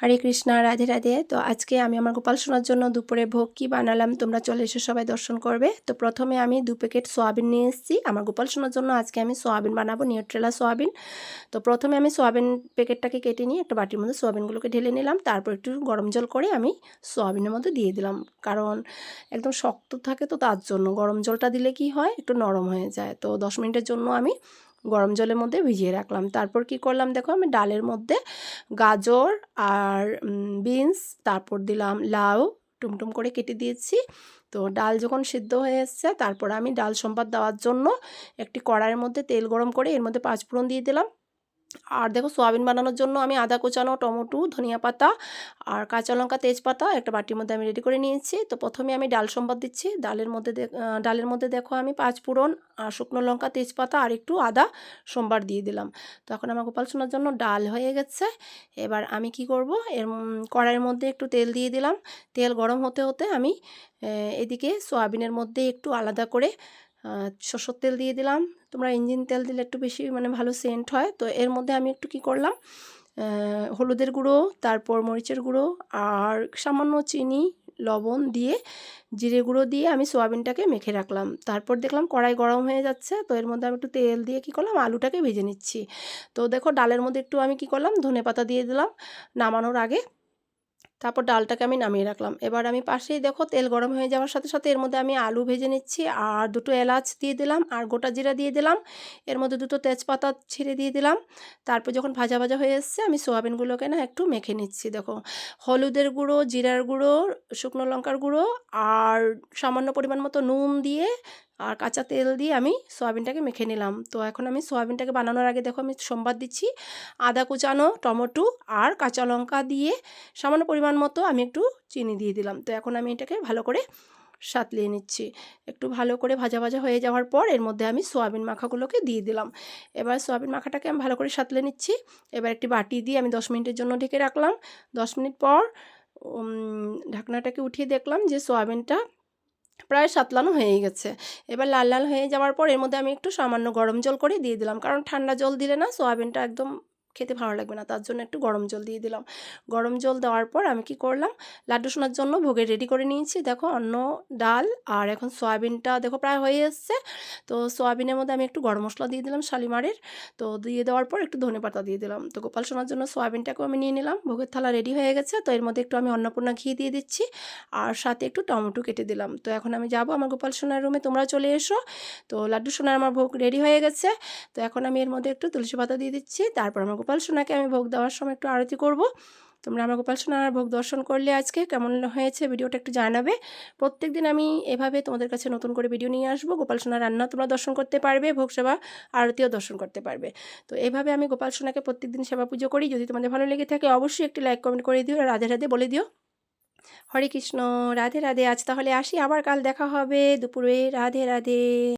হরে কৃষ্ণা, রাধে রাধে। তো আজকে আমি আমার গোপাল সোনার জন্য দুপুরে ভোগ কি বানালাম? তোমরা চলে এসে, সবাই দর্শন করবে। তো প্রথমে আমি দু প্যাকেট সোয়াবিন নিয়ে এসেছি। আমার গোপাল সোনার জন্য আজকে আমি সোয়াবিন বানাবো, নিউট্রেলা সোয়াবিন। তো প্রথমে আমি সোয়াবিন প্যাকেটটাকে কেটে নিয়ে একটা বাটির মধ্যে সোয়াবিনগুলোকে ঢেলে নিলাম। তারপর একটু গরম জল করে আমি সোয়াবিনের মধ্যে দিয়ে দিলাম। কারণ একদম শক্ত থাকে তো তার জন্য। গরম জলটা দিলে কি হয়? একটু নরম হয়ে যায়। তো দশ মিনিটের জন্য আমি গরম জলের মধ্যে ভিজিয়ে রাখলাম। তারপর কি করলাম দেখো, আমি ডালের মধ্যে গাজর আর বিনস, তারপর দিলাম লাউ, টুমটুম করে কেটে দিয়েছি। তো ডাল যখন সিদ্ধ হয়ে এসছে, তারপর আমি ডাল সম্পাদ দেওয়ার জন্য একটি কড়াইয়ের মধ্যে তেল গরম করে এর মধ্যে পাঁচ ফোড়ন দিয়ে দিলাম। আর দেখো সোয়াবিন বানানোর জন্য আমি আদা কোচানো, টমেটো, ধনিয়া পাতা আর কাঁচা লঙ্কা, তেজপাতা একটা বাটির মধ্যে আমি রেডি করে নিয়েছি। তো প্রথমে আমি ডাল সম্বাদ দিচ্ছি। ডালের মধ্যে ডালের মধ্যে দেখো আমি পাঁচ ফোড়ন আর শুকনো লঙ্কা, তেজপাতা আর একটু আদা সোমবার দিয়ে দিলাম। তো এখন আমার গোপাল সোনার জন্য ডাল হয়ে গেছে। এবার আমি কি করব? এর কড়াইয়ের মধ্যে একটু তেল দিয়ে দিলাম। তেল গরম হতে হতে আমি এদিকে সোয়াবিনের মধ্যে একটু আলাদা করে সরষের তেল দিয়ে দিলাম। তোমরা ইঞ্জিন তেল দিলে একটু বেশি মানে ভালো সেন্ট হয়। তো এর মধ্যে আমি একটু কি করলাম হলুদের গুঁড়ো, তারপর মরিচের গুঁড়ো আর সামান্য চিনি, লবণ দিয়ে জিরে গুঁড়ো দিয়ে আমি সোয়াবিনটাকে মেখে রাখলাম। তারপর দেখলাম কড়াই গরম হয়ে যাচ্ছে। তো এর মধ্যে আমি একটু তেল দিয়ে কী করলাম, আলুটাকে ভেজে নিচ্ছি। তো দেখো ডালের মধ্যে একটু আমি কি করলাম ধনে পাতা দিয়ে দিলাম। নামানোর আগে তারপর ডালটাকে আমি নামিয়ে রাখলাম। এবার আমি পাশেই দেখো তেল গরম হয়ে যাওয়ার সাথে সাথে এর মধ্যে আমি আলু ভেজে নিচ্ছি আর দুটো এলাচ দিয়ে দিলাম আর গোটা জিরা দিয়ে দিলাম। এর মধ্যে দুটো তেজপাতা ছিঁড়ে দিয়ে দিলাম। তারপর যখন ভাজা ভাজা হয়ে এসছে আমি সোয়াবিনগুলোকে না একটু মেখে নিচ্ছি। দেখো, হলুদের গুঁড়ো, জিরার গুঁড়ো, শুকনো লঙ্কার গুঁড়ো আর সামান্য পরিমাণ মতো নুন দিয়ে আর কাঁচা তেল দিয়ে আমি সয়াবিনটাকে মেখে নিলাম। তো এখন আমি সয়াবিনটাকে বানানোর আগে দেখো আমি সোমবার দিচ্ছি আদা কুচানো, টমেটো আর কাঁচা লঙ্কা দিয়ে সামান্য পরিমাণ মতো আমি একটু চিনি দিয়ে দিলাম। তো এখন আমি এটাকে ভালো করে সাতলিয়ে নিচ্ছি। একটু ভালো করে ভাজা ভাজা হয়ে যাওয়ার পর এর মধ্যে আমি সোয়াবিন মাখাগুলোকে দিয়ে দিলাম। এবার সোয়াবিন মাখাটাকে আমি ভালো করে সাতলে নিচ্ছি। এবার একটি বাটি দিয়ে আমি দশ মিনিটের জন্য ঢেকে রাখলাম। দশ মিনিট পর ঢাকনাটাকে উঠিয়ে দেখলাম যে সোয়াবিনটা প্রায় সাতলানো হয়ে গেছে। এবার লাল লাল হয়ে যাওয়ার পর এর মধ্যে আমি একটু সামান্য গরম জল করে দিয়ে দিলাম। কারণ ঠান্ডা জল দিলে না, সোয়াবিনটা একদম খেতে ভালো লাগবে না। তার জন্য একটু গরম জল দিয়ে দিলাম। গরম জল দেওয়ার পর আমি কি করলাম? লাড্ডু শোনার জন্য ভোগে রেডি করে নিয়েছি। দেখো অন্য ডাল আর এখন সয়াবিনটা দেখো প্রায় হয়ে এসছে। তো সয়াবিনের মধ্যে আমি একটু গরম মশলা দিয়ে দিলাম শালিমারের। তো দিয়ে দেওয়ার পর একটু ধনে পাতা দিয়ে দিলাম। তো গোপাল শোনার জন্য সয়াবিনটাকেও আমি নিয়ে নিলাম। ভোগের থালা রেডি হয়ে গেছে। তো এর মধ্যে একটু আমি অন্নপূর্ণা ঘি দিয়ে দিচ্ছি আর সাথে একটু টমেটো কেটে দিলাম। তো এখন আমি যাব আমার গোপাল সোনার রুমে তোমরা চলে এসো। তো লাড্ডু সোনার আমার ভোগ রেডি হয়ে গেছে। তো এখন আমি এর মধ্যে একটু তুলসী পাতা দিয়ে দিচ্ছি। তারপর আমার গোপাল সোনাকে আমি ভোগ দেওয়ার সময় একটু আরতি করব। তোমরা আমার গোপাল সোনার ভোগ দর্শন করলে আজকে কেমন হয়েছে ভিডিওটা একটু জানাবে। প্রত্যেক দিন আমি এভাবে তোমাদের কাছে নতুন করে ভিডিও নিয়ে আসব। গোপাল সোনার রান্না তোমরা দর্শন করতে পারবে, ভোগ সেবা, আরতিও দর্শন করতে পারবে। তো এভাবে আমি গোপাল সোনাকে প্রত্যেক দিন সেবা পুজো করি। যদি তোমাদের ভালো লেগে থাকে অবশ্যই একটি লাইক কমেন্ট করে দিও। রাধে রাধে বলে দিও। হরে কৃষ্ণ, রাধে রাধে। আজ তাহলে আসি। আবার কাল দেখা হবে। দুপুরে রাধে রাধে।